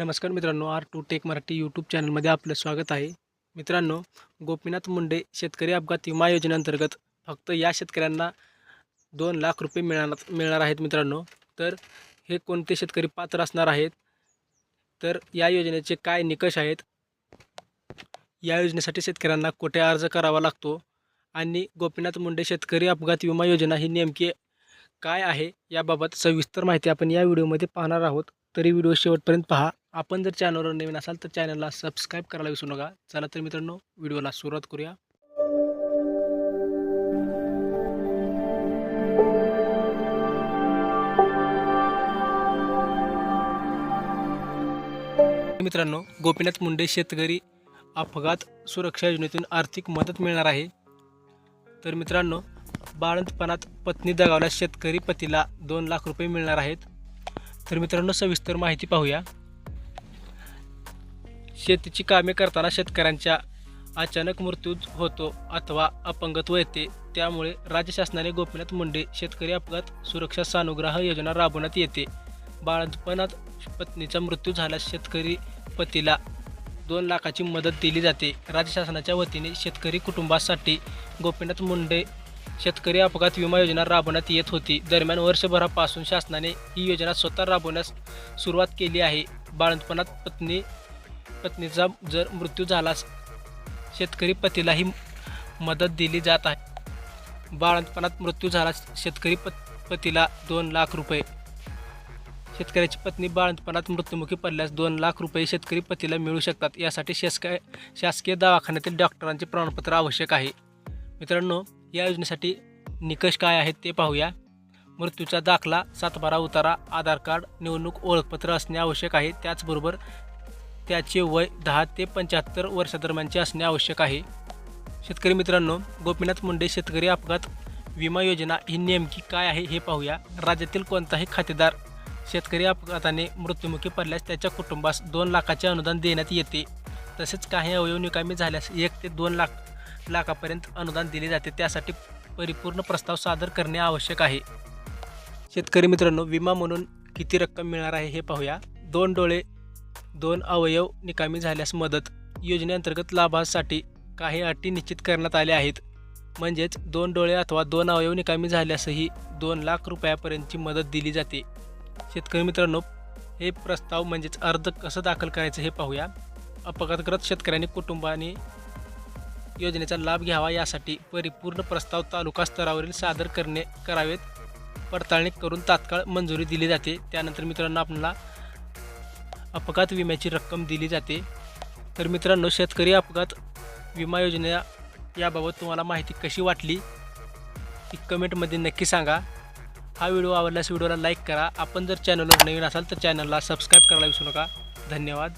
नमस्कार मित्रांनो R two tech Marathi YouTube चॅनलमध्ये आपलं स्वागत आहे. मित्रांनो गोपीनाथ मुंडे शेतकरी अपघात विमा योजनेअंतर्गत फक्त या शेतकऱ्यांना दोन लाख रुपये मिळणार मिळणार आहेत मित्रांनो. तर हे कोणते शेतकरी पात्र असणार आहेत? तर या योजनेचे काय निकष आहेत? या योजनेसाठी शेतकऱ्यांना कुठे अर्ज करावा लागतो? आणि गोपीनाथ मुंडे शेतकरी अपघात विमा योजना ही नेमकी काय आहे? याबाबत सविस्तर माहिती आपण या व्हिडिओमध्ये पाहणार आहोत. तरी व्हिडिओ शेवटपर्यंत पहा. आपण जर चॅनलवर नवीन असाल तर चॅनलला सबस्क्राईब करायला विसरू नका. चला तर मित्रांनो व्हिडिओला सुरुवात करूया. मित्रांनो गोपीनाथ मुंडे शेतकरी अपघात सुरक्षा योजनेतून आर्थिक मदत मिळणार आहे. तर मित्रांनो बाळंतपणात पत्नी दगावल्या शेतकरी पतीला दोन लाख रुपये मिळणार आहेत. तर मित्रांनो सविस्तर माहिती पाहूया. शेतीची कामे करताना शेतकऱ्यांच्या अचानक मृत्यू होतो अथवा अपंगत्व येते. त्यामुळे राज्य शासनाने गोपीनाथ मुंडे शेतकरी अपघात सुरक्षा सानुग्रह योजना राबवण्यात येते. बाळंतपणात पत्नीचा मृत्यू झाल्यास शेतकरी पतीला दोन लाखाची मदत दिली जाते. राज्य शासनाच्या वतीने शेतकरी कुटुंबासाठी गोपीनाथ मुंडे शेतकरी अपघात विमा योजना राबवण्यात येत होती. दरम्यान वर्षभरापासून शासनाने ही योजना स्वतः राबवण्यास सुरुवात केली आहे. बाळंतपणात पत्नी पत्नीचा जर मृत्यू झालास शेतकरी पतीलाही मदत दिली जात आहे. बाळंतपणात मृत्यू झाला शेतकरी पत पतीला दोन लाख रुपये. शेतकऱ्याची पत्नी बाळंतपणात मृत्युमुखी पडल्यास दोन लाख रुपये शेतकरी पतीला मिळू शकतात. यासाठी शासकीय शासकीय दवाखान्यातील डॉक्टरांचे प्रमाणपत्र आवश्यक आहे. मित्रांनो या योजनेसाठी निकष काय आहेत ते पाहूया. मृत्यूचा दाखला सातबारा उतारा आधार कार्ड निवडणूक ओळखपत्र असणे आवश्यक आहे. त्याचबरोबर त्याचे वय दहा ते पंच्याहत्तर वर्षादरम्यानचे असणे आवश्यक आहे. शेतकरी मित्रांनो गोपीनाथ मुंडे शेतकरी अपघात विमा योजना ही नेमकी काय आहे हे पाहूया. राज्यातील कोणताही खातेदार शेतकरी अपघाताने मृत्युमुखी पडल्यास त्याच्या कुटुंबास दोन लाखाचे अनुदान देण्यात येते. तसेच काही अवयव निकामी झाल्यास एक ते दोन लाख लाखापर्यंत अनुदान दिले जाते. त्यासाठी परिपूर्ण प्रस्ताव सादर करणे आवश्यक आहे. शेतकरी मित्रांनो विमा म्हणून किती रक्कम मिळणार आहे हे पाहूया. दोन डोळे दोन अवयव निकामी झाल्यास मदत. योजनेअंतर्गत लाभासाठी काही अटी निश्चित करण्यात आल्या आहेत. म्हणजेच दोन डोळे अथवा दोन अवयव निकामी झाल्यासही दोन लाख रुपयापर्यंतची मदत दिली जाते. शेतकरी मित्रांनो हे प्रस्ताव म्हणजेच अर्ज कसं दाखल करायचं हे पाहूया. अपघातग्रस्त शेतकऱ्यांनी कुटुंबाने योजनेचा लाभ घ्यावा यासाठी परिपूर्ण प्रस्ताव तालुका स्तरावरील सादर करणे करावेत. पडताळणी करून तात्काळ मंजुरी दिली जाते. त्यानंतर मित्रांनो आपल्याला अपघात विम्याची रक्कम दिली जाते. तर मित्रांनो शेतकरी अपघात विमा योजना याबाबत तुम्हाला माहिती कशी वाटली ती कमेंटमध्ये नक्की सांगा. हा व्हिडिओ आवडल्यास व्हिडिओला लाईक करा. आपण जर चॅनलवर नवीन असाल तर चॅनलला सबस्क्राईब करायला विसरू नका. धन्यवाद.